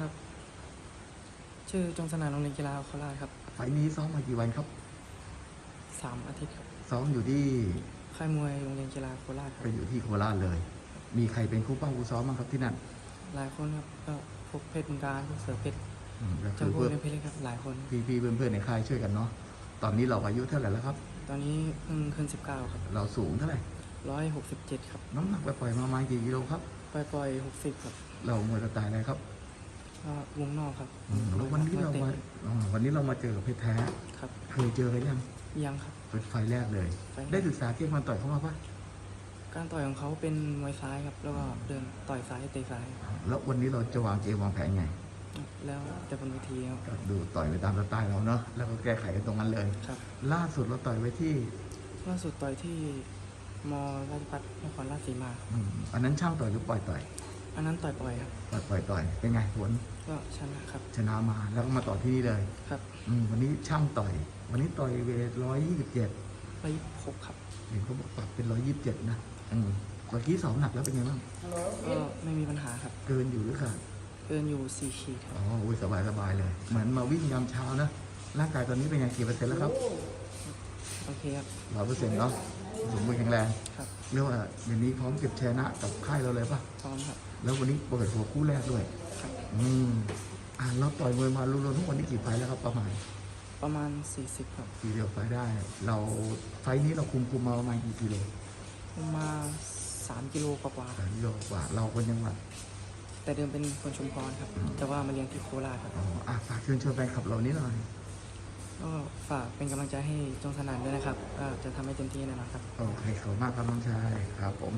ครับ ชื่อจงสนานโรงเรียนกีฬาโคราชครับไฟล์นี้ซ้อมมากี่วันครับ สามอาทิตย์ครับซ้อมอยู่ที่ค่ายมวยโรงเรียนกีฬาโคราชคไปรับอยู่ที่โคราชเลย มีใครเป็นคู่เป้าคู่ซ้อมบ้างครับที่นั่นหลายคนครับก็พวกเพชรบุญการพวกเสือเพชรอืมก็จัคืงอพูเพื่อนเล่นเพชรเล็กครับ หลายคน พี่พี่ๆเพื่อนๆในค่ายช่วยกันเนาะตอนนี้เราอายุเท่าไหร่แล้วครับ ตอนนี้เพิ่งขึ้นสิบเก้าครับเราสูงเท่าไหร่ร้อยหกสิบเจ็ดครับน้ำหนักไปปล่อยๆมาประมาณกี่กิโลครับ ปล่อยปล่อยหกสิบครับเรามวยสไตล์อะไรครับ ก็วงนอกครับอืมแล้ววันนี้เรามาอ๋อวันนี้เรามาเจอกับเพชรแท้ครับเคยเจอกันยังยังครับ เป็นไฟล์แรกเลย ไฟล์แรก ได้ศึกษาเกมมันต่อยเข้ามาปะการต่อยของเขาเป็นมวยซ้ายครับ แล้วก็เดินต่อยซ้ายเตะซ้ายแล้ววันนี้เราจะวางเกมวางแผนไง แล้วแต่บนเวทีครับก็ดูต่อยไปตามสไตล์เราเนาะแล้วก็แก้ไขกันตรงนั้นเลย ครับล่าสุดเราต่อยไว้ที่ล่าสุดต่อยที่มราชพัฒนครราชสีมาอืมอันนั้นช่างต่อยหรือปล่อยต่อย อันนั้นต่อยปล่อยครับปล่อยปล่อยต่อยเป็นไงผลก็ชนะครับ ชนะมาแล้วก็มาต่อที่นี่เลยครับอืมวันนี้ช่างต่อย วันนี้ต่อยเวทร้อยยี่สิบเจ็ดไปหกครับเห็นเขาบอกปรับเป็นร้อยยี่สิบเจ็ดนะอืมเมื่อกี้สองหนักแล้วเป็นไงบ้างก็ไม่มีปัญหาครับ เกินอยู่หรือขาดเกินอยู่สี่ขีดครับอ๋ออุ้ยสบายสบายเลย เหมือนมาวิ่งยามเช้านะร่างกายตอนนี้เป็นไงกี่เปอร์เซ็นต์แล้วครับโอเคครับร้อยเปอร์เซ็นต์เนาะสมบูรณ์แข็งแรงครับ เรียกว่าเดี๋ยวนี้พร้อมเก็บชนะกับค่ายเราเลยปะพร้อมครับ แล้ววันนี้เปิดหัวคู่แรกด้วยครับ อืมอ่าเราต่อยมวยมารวมๆทุกวันนี้กี่ไฟล์แล้วครับประมาณประมาณสี่สิบครับกี่เดียวไฟล์ได้ เราไฟล์นี้เราคุมคุมมาประมาณกี่กิโลผมมาสามกิโลกว่าๆคสารับมกิโลกว่าเราคนยังหวัดแต่เดิมเป็นคนชุมพรครับ แต่ว่ามาเรียนที่โคราชครับ อ๋ออะฝากเชิญชวนแฟนคลับเรานี้หน่อย ก็ฝากเป็นกำลังใจให้จงสนานด้วยนะครับก็จะทำให้เต็มที่แน่นอนครับ โอเคขอบคุณมากครับน้องชายครับผม